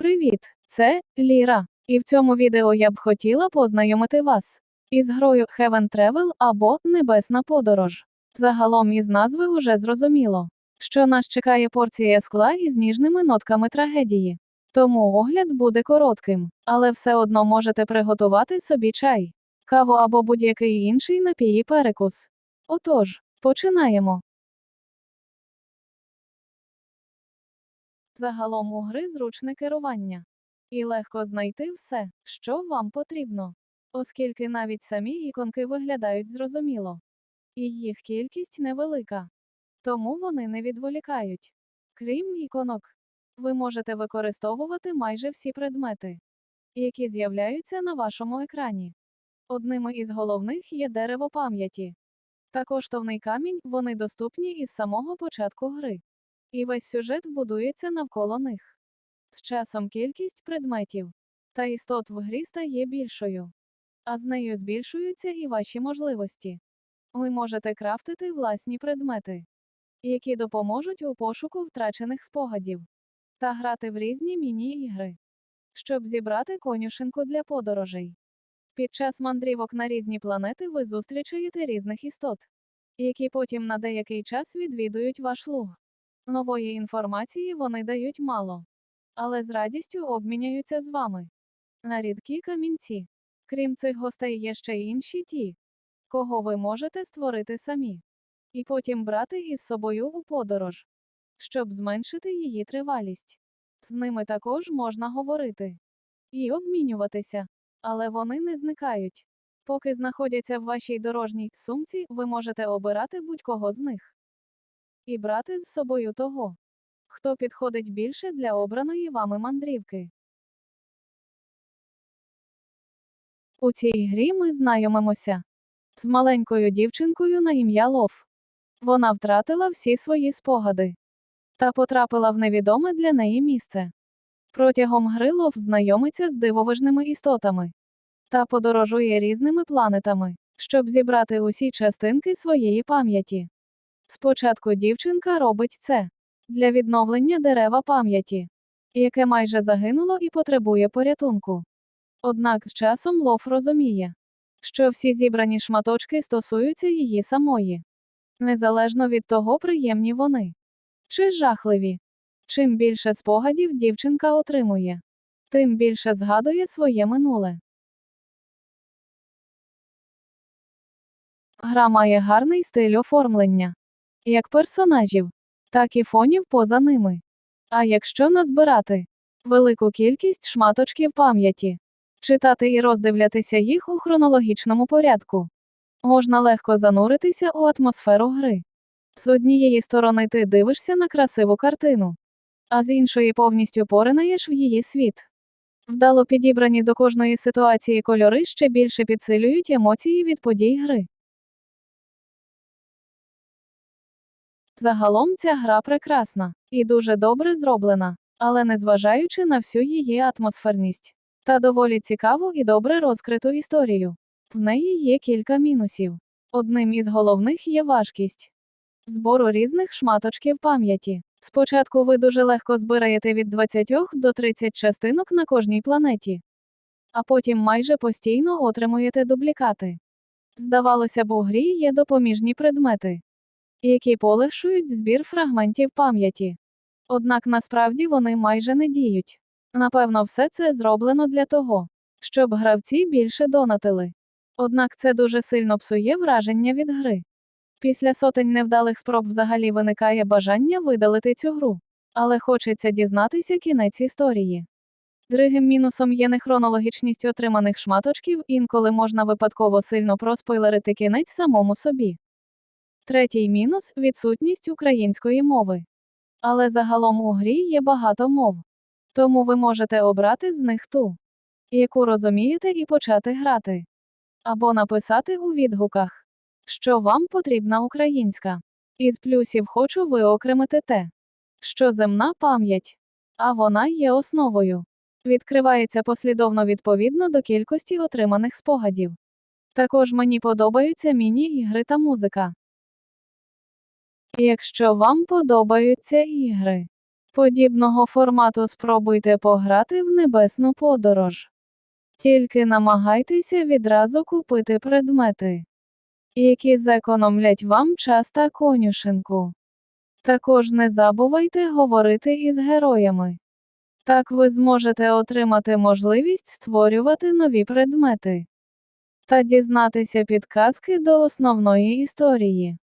Привіт, це Ліра. І в цьому відео я б хотіла познайомити вас із грою Heaven Travel або Небесна подорож. Загалом із назви уже зрозуміло, що нас чекає порція скла із ніжними нотками трагедії. Тому огляд буде коротким, але все одно можете приготувати собі чай, каву або будь-який інший напій і перекус. Отож, починаємо. Загалом у гри зручне керування. І легко знайти все, що вам потрібно. Оскільки навіть самі іконки виглядають зрозуміло. І їх кількість невелика. Тому вони не відволікають. Крім іконок, ви можете використовувати майже всі предмети, які з'являються на вашому екрані. Одними із головних є дерево пам'яті. Та коштовний камінь, вони доступні із самого початку гри. І весь сюжет будується навколо них. З часом кількість предметів та істот в грі стає більшою, а з нею збільшуються і ваші можливості. Ви можете крафтити власні предмети, які допоможуть у пошуку втрачених спогадів, та грати в різні міні-ігри, щоб зібрати конюшинку для подорожей. Під час мандрівок на різні планети ви зустрічаєте різних істот, які потім на деякий час відвідують ваш луг. Нової інформації вони дають мало, але з радістю обміняються з вами. На рідкі камінці. Крім цих гостей є ще інші ті, кого ви можете створити самі, і потім брати із собою у подорож, щоб зменшити її тривалість. З ними також можна говорити і обмінюватися, але вони не зникають. Поки знаходяться в вашій дорожній сумці, ви можете обирати будь-кого з них і брати з собою того, хто підходить більше для обраної вами мандрівки. У цій грі ми знайомимося з маленькою дівчинкою на ім'я Лов. Вона втратила всі свої спогади та потрапила в невідоме для неї місце. Протягом гри Лов знайомиться з дивовижними істотами та подорожує різними планетами, щоб зібрати усі частинки своєї пам'яті. Спочатку дівчинка робить це для відновлення дерева пам'яті, яке майже загинуло і потребує порятунку. Однак з часом Лов розуміє, що всі зібрані шматочки стосуються її самої, незалежно від того, приємні вони чи жахливі. Чим більше спогадів дівчинка отримує, тим більше згадує своє минуле. Гра має гарний стиль оформлення як персонажів, так і фонів поза ними. А якщо назбирати велику кількість шматочків пам'яті, читати і роздивлятися їх у хронологічному порядку, можна легко зануритися у атмосферу гри. З однієї сторони ти дивишся на красиву картину, а з іншої повністю поринаєш в її світ. Вдало підібрані до кожної ситуації кольори ще більше підсилюють емоції від подій гри. Загалом ця гра прекрасна і дуже добре зроблена, але незважаючи на всю її атмосферність та доволі цікаву і добре розкриту історію. В неї є кілька мінусів. Одним із головних є важкість збору різних шматочків пам'яті. Спочатку ви дуже легко збираєте від 20 до 30 частинок на кожній планеті, а потім майже постійно отримуєте дублікати. Здавалося б, у грі є допоміжні предмети, які полегшують збір фрагментів пам'яті. Однак насправді вони майже не діють. Напевно, все це зроблено для того, щоб гравці більше донатили. Однак це дуже сильно псує враження від гри. Після сотень невдалих спроб взагалі виникає бажання видалити цю гру, але хочеться дізнатися кінець історії. Другим мінусом є нехронологічність отриманих шматочків, інколи можна випадково сильно проспойлерити кінець самому собі. Третій мінус відсутність української мови. Але загалом у грі є багато мов. Тому ви можете обрати з них ту, яку розумієте, і почати грати. Або написати у відгуках, що вам потрібна українська. Із плюсів хочу виокремити те, що земна пам'ять, а вона є основою. Відкривається послідовно відповідно до кількості отриманих спогадів. Також мені подобаються міні-ігри та музика. Якщо вам подобаються ігри, Подібного формату спробуйте пограти в небесну подорож. Тільки намагайтеся відразу купити предмети, які зекономлять вам час та конюшенку. Також не забувайте говорити із героями. Так ви зможете отримати можливість створювати нові предмети та дізнатися підказки до основної історії.